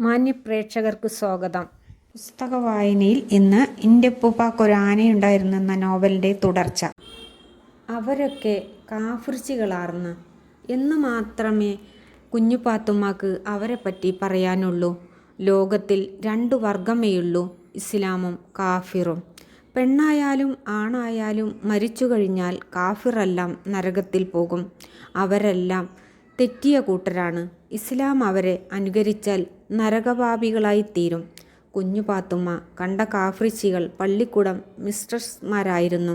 മാന്യപ്രേക്ഷകർക്ക് സ്വാഗതം. പുസ്തക വായനയിൽ ഇന്ന് ആനയുണ്ടായിരുന്നു എന്ന നോവലിന്റെ തുടർച്ച. അവരൊക്കെ കാഫിർച്ചികളാർന്ന്. എന്ന് മാത്രമേ കുഞ്ഞുപാത്തുമ്മക്ക് അവരെപ്പറ്റി പറയാനുള്ളൂ. ലോകത്തിൽ രണ്ടു വർഗമേയുള്ളൂ ഇസ്ലാമും കാഫിറും. പെണ്ണായാലും ആണായാലും മരിച്ചു കഴിഞ്ഞാൽ കാഫിറെല്ലാം നരകത്തിൽ പോകും. അവരെല്ലാം തെറ്റിയ കൂട്ടരാണ്. ഇസ്ലാം അവരെ അനുകരിച്ചാൽ നരകപാപികളായിത്തീരും. കുഞ്ഞു പാത്തുമ്മ കണ്ട കാഫ്രിച്ചികൾ പള്ളിക്കൂടം മിസ്ട്രസ്മാരായിരുന്നു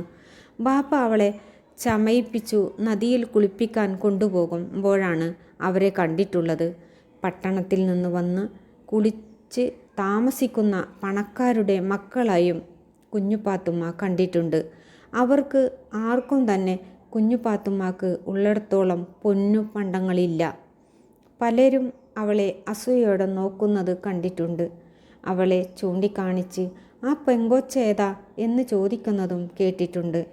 ബാപ്പ അവളെ ചമയിപ്പിച്ചു നദിയിൽ കുളിപ്പിക്കാൻ കൊണ്ടുപോകുമ്പോഴാണ് അവരെ കണ്ടിട്ടുള്ളത്. പട്ടണത്തിൽ നിന്ന് വന്ന് കുളിച്ച് താമസിക്കുന്ന പണക്കാരുടെ മക്കളായും കുഞ്ഞുപാത്തുമ്മ കണ്ടിട്ടുണ്ട്. അവർക്ക് ആർക്കും തന്നെ കുഞ്ഞുപാത്തുമ്മക്ക് ഉള്ളിടത്തോളം പൊന്നു പണ്ടങ്ങളില്ല. പലരും അവളെ അസൂയോടെ നോക്കുന്നത് കണ്ടിട്ടുണ്ട്. അവളെ ചൂണ്ടിക്കാണിച്ച് ആ പെങ്കൊച്ചേതാ എന്ന് ചോദിക്കുന്നതും കേട്ടിട്ടുണ്ട്.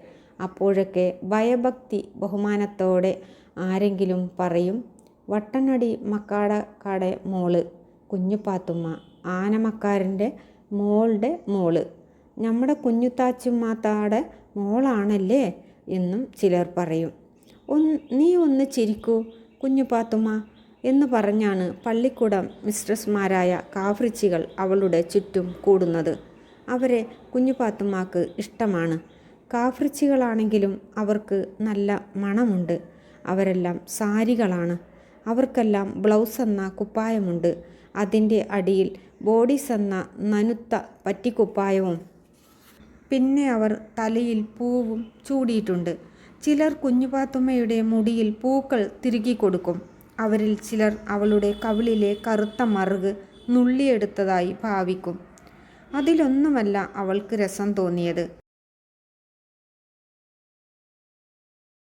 അപ്പോഴൊക്കെ ഭയഭക്തി ബഹുമാനത്തോടെ ആരെങ്കിലും പറയും വട്ടനടി മക്കാട മക്കാടക്കാടെ മോൾ കുഞ്ഞുപാത്തുമ്മ ആനമക്കാരന്റെ മോളുടെ മോൾ നമ്മുടെ കുഞ്ഞുത്താച്ചുമ്മാത്താടെ മോളാണല്ലേ? എന്നും ചിലർ പറയും. ഒന്ന് നീ ഒന്ന് ചിരിക്കൂ കുഞ്ഞുപാത്തുമ്മ എന്ന് പറഞ്ഞാണ് പള്ളിക്കൂടം മിസ്ട്രസ്മാരായ കാഫ്രിച്ചികൾ അവളുടെ ചുറ്റും കൂടുന്നത്. അവരെ കുഞ്ഞുപാത്തുമാക്ക് ഇഷ്ടമാണ്. കാഫ്രിച്ചികളാണെങ്കിലും അവർക്ക് നല്ല മണമുണ്ട്. അവരെല്ലാം സാരികളാണ്. അവർക്കെല്ലാം ബ്ലൗസ് എന്ന കുപ്പായമുണ്ട്. അതിന്റെ അടിയിൽ ബോഡീസ് എന്ന നനുത്ത പറ്റിക്കുപ്പായവും. പിന്നെ അവർ തലയിൽ പൂവും ചൂടിയിട്ടുണ്ട്. ചിലർ കുഞ്ഞുപാത്തുമ്മയുടെ മുടിയിൽ പൂക്കൾ തിരുകി കൊടുക്കും. അവരിൽ ചിലർ അവളുടെ കവിളിലെ കറുത്ത മറുക് നുള്ളിയെടുത്തതായി ഭാവിക്കും. അതിലൊന്നുമല്ല അവൾക്ക് രസം തോന്നിയത്.